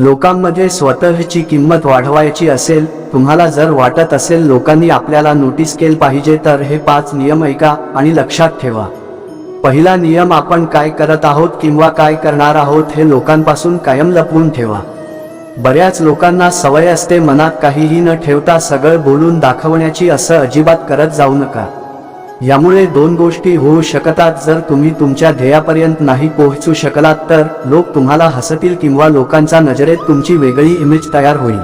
लोकांमध्ये स्वतःची किंमत वाढवायची असेल तुम्हाला जर वाटत असेल लोकांनी आपल्याला नोटीस केलं पाहिजे तर हे पाच नियम ऐका आणि लक्षात ठेवा. पहिला नियम आपण काय करत आहोत किंवा काय करणार आहोत हे लोकांपासून कायम लपवून ठेवा. बऱ्याच लोकांना सवय असते मनात काहीही न ठेवता सगळं बोलून दाखवण्याची असं अजिबात करत जाऊ नका. यामुळे दोन गोष्टी होऊ शकतात. जर तुम्ही तुमच्या ध्येयापर्यंत नाही पोहोचू शकलात तर लोक तुम्हाला हसतील किंवा लोकांच्या नजरेत तुमची वेगळी इमेज तयार होईल.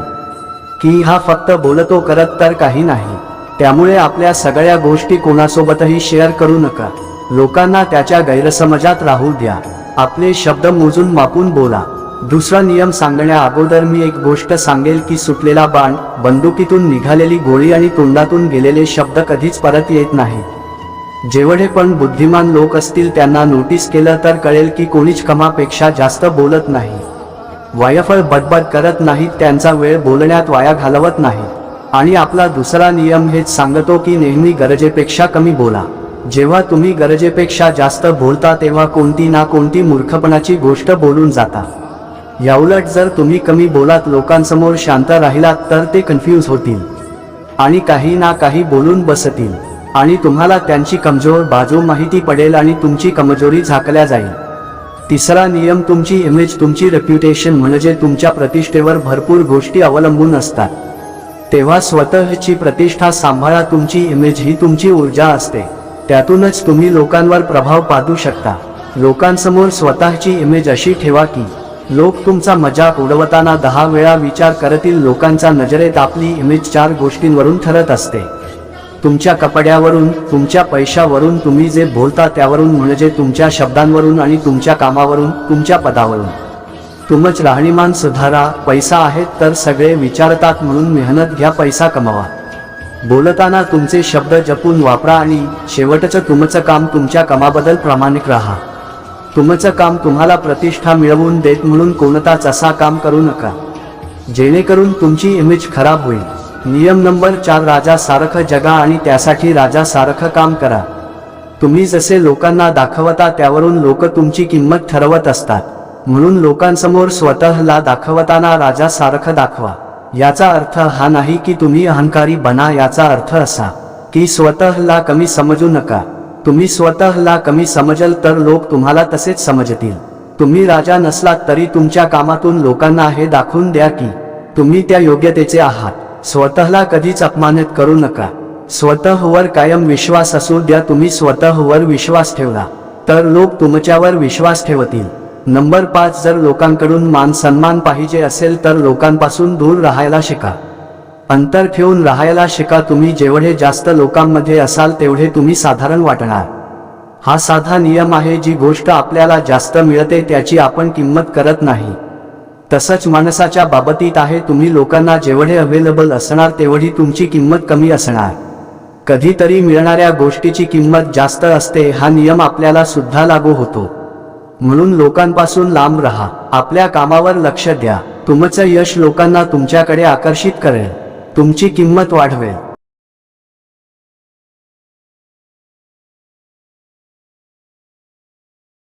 की हा फक्त बोलतो करत तर काही नाही. त्यामुळे आपल्या सगळ्या गोष्टी कोणासोबतही शेअर करू नका. लोकांना त्याच्या गैरसमजात राहू द्या. आपले शब्द मोजून मापून बोला. दुसरा नियम सांगण्या अगोदर मी एक गोष्ट सांगेल की सुटलेला बाण बंदुकीतून निघालेली गोळी आणि तोंडातून गेलेले शब्द कधीच परत येत नाहीत जेवढे पण बुद्धिमान लोक असतील त्यांना नोटीस केलं तर कळेल की कोणीच कमापेक्षा जास्त बोलत नाही. वायफळ बडबड करत नाहीत त्यांचा वेळ बोलण्यात वाया घालवत नाही आणि आपला दुसरा नियम हेच सांगतो की नेहमी गरजेपेक्षा कमी बोला. जेव्हा तुम्ही गरजेपेक्षा जास्त बोलता तेव्हा कोणती ना कोणती मूर्खपणाची गोष्ट बोलून जाता. याउलट जर तुम्ही कमी बोलात लोकांसमोर शांत राहिलात तर ते कन्फ्यूज होतील. आणि काही ना काही बोलून बसतील. आणि तुम्हाला त्यांची कमजोर बाजू माहिती पडेल आणि तुमची कमजोरी झाकल्या जाईल. तिसरा नियम तुमची इमेज तुमची रेप्युटेशन म्हणजे तुमच्या प्रतिष्ठेवर भरपूर गोष्टी अवलंबून असतात. तेव्हा स्वतःची प्रतिष्ठा सांभाळा तुमची इमेज ही तुमची ऊर्जा असते. त्यातूनच तुम्ही लोकांवर प्रभाव पाडू शकता. लोकांसमोर स्वतःची इमेज अशी ठेवा की लोक तुमचा मजाक उडवताना दहा वेळा विचार करतील लोकांचा नजरेत आपली इमेज चार गोष्टींवरून ठरत असते. तुमच्या कपड्यावरून तुमच्या पैशावरून तुम्ही जे बोलता त्यावरून म्हणजे तुमच्या शब्दांवरून आणि तुमच्या कामावरून तुमच्या पदावरून. तुमच राहणीमान सुधारा पैसा आहे तर सगळे विचारतात म्हणून मेहनत घ्या पैसा कमावा. बोलताना तुमचे शब्द जपून वापरा आणि शेवटचं तुमचं काम तुमच्या कामाबद्दल प्रामाणिक राहा. तुमचं काम तुम्हाला प्रतिष्ठा मिळवून देत म्हणून कोणताच असा काम करू नका. जेणेकरून तुमची इमेज खराब होईल. नियम नंबर चार राजा सारखं जगा आणि त्यासाठी राजा सारखं काम करा. तुम्ही जसे लोकांना दाखवता त्यावरून लोक तुमची किंमत ठरवत असतात. म्हणून लोकांसमोर स्वतःला दाखवताना राजा सारखं दाखवा. याचा अर्थ हा नाही की तुम्ही अहंकारी बना याचा अर्थ असा की स्वतःला कमी समजू नका. तुम्ही स्वतःला कमी समजल तर लोक तुम्हाला तसेच समजतील. तुम्ही राजा नसलात तरी तुमच्या कामातून लोकांना हे दाखवून द्या की तुम्ही त्या योग्यतेचे आहात. स्वतःला कधीच अपमानित करू नका. स्वतःवर कायम विश्वास असू द्या तुम्ही स्वतःवर विश्वास ठेवला तर लोक तुमच्यावर विश्वास ठेवतील. नंबर पाच जर लोकांकडून मान सन्मान पाहिजे असेल तर लोकांपासून दूर राहायला शिका. अंतर ठेवून राहायला शिका तुम्ही जेवढे जास्त लोकांमध्ये असाल तेवढे तुम्ही साधारण वाटणार. हा साधा नियम आहे जी गोष्ट आपल्याला जास्त मिळते त्याची आपण किंमत करत नाही. तसंच माणसाच्या बाबतीत आहे तुम्ही लोकांना जेवढे अवेलेबल असणार तेवढी तुमची किंमत कमी असणार. कधीतरी मिळणाऱ्या गोष्टीची किंमत जास्त असते हा नियम आपल्याला सुद्धा लागू होतो. म्हणून लोकांपासून लांब राहा आपल्या कामावर लक्ष द्या. तुमचं यश लोकांना तुमच्याकडे आकर्षित करेल. तुमची किंमत वाढवेल.